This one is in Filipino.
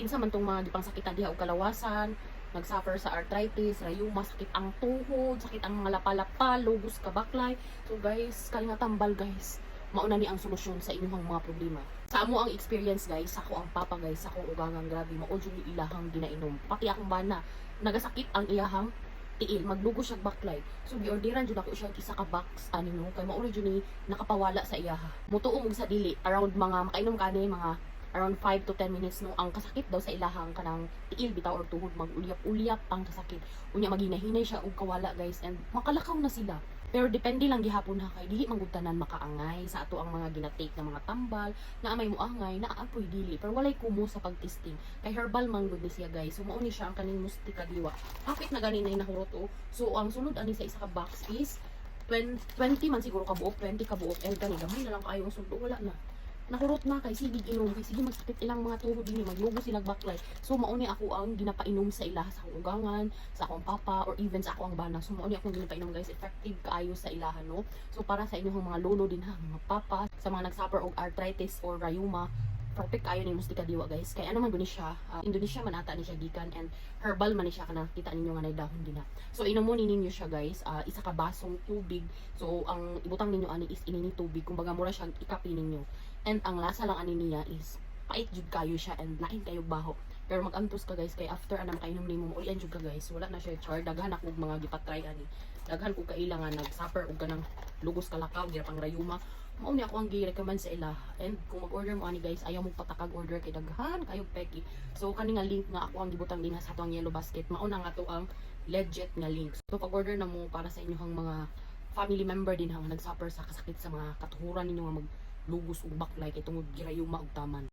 kinsa man tong mga gipang sakitan diha og kalawasan, nagsuffer sa arthritis, rayuma, sakit ang tuhod, sakit ang mga lapalapa, lugos kabaklay. So guys, kalinga tambal guys. Mauna ni ang solusyon sa inyong mga problema. Sa amo ang experience guys, ako ang papa guys, ako ugangang grabe, mao jud ni ilahang ginainom. Pati akong bana, nagasakit ang iyahang tiil, maglugo siya baklay. So giorderan jud ako siya isa ka box ani no, kay mao jud ni nakapawala sa iyaha. Mutuo og sa dili around mga makainom kani mga around 5 to 10 minutes no ang kasakit daw sa ilahang kanang tiil bitaw or tuhod mag-ulyap-ulyap ang kasakit. Unya maginahinay siya og kawala guys and makalakaw na sila. Pero depende lang gihapon ha kay dili mangutanan makaangay sa ato ang mga ginatake ng mga tambal na may muangay na apoy dili pero walay kumo sa pagtesting. Kay herbal man gud siya guys. So mao ni siya ang kaning mustika diwa. Hapit na gani na nahurot oh? So ang sunod ani sa isa ka box is 20, 20 man siguro ka buok 20 ka buok and kani gamay na lang kayo ang sundo wala na nahurot na kay sige inom sige magsakit ilang mga tuhod dinhi maglugo silang baklay. So mao ni ako ang ginapainom sa ila sa akong ugangan sa akong papa or even sa ako ang bana. So mao ni akong ginapainom guys. Effective kaayo sa ilahan no? So para sa inyong mga lolo din ha? Mga papa sa mga nagsuffer og arthritis or rheuma perfect kayo ni mustika diwa guys. Kay ano man guni siya ah, Indonesia man ata ni siya gikan and herbal man ni siya kana kita ninyo nga dahon din na. So inumonin ninyo siya guys ah, isa ka basong tubig. So ang ibutang ninyo ani is inini tubig. Kumbaga mura siyang ikapi ninyo. And ang lasa lang ani niya is pait jud kayo siya and lain kayo baho. Pero magantos ka guys kay after anam kainom nimo ulian jud ka guys wala na siya char. Daghan ako mga gipatry ani. Daghan ko kailangan nag-suffer og kanang lugos kalakaw gira pang rayuma mao ni ako ang gi-recommend sa ila. And kung mag-order mo ani guys ayaw mo patakag order kay daghan kayo peki. So kani nga link nga ako ang gibutang din sa atong yellow basket. Mao na nga to ang legit nga link. So pag order na mo para sa inyong mga family member din hang nagsuffer sa kasakit sa mga katuhuran ninyo nga mag lugos ug baklay kay tungod girayuma ug taman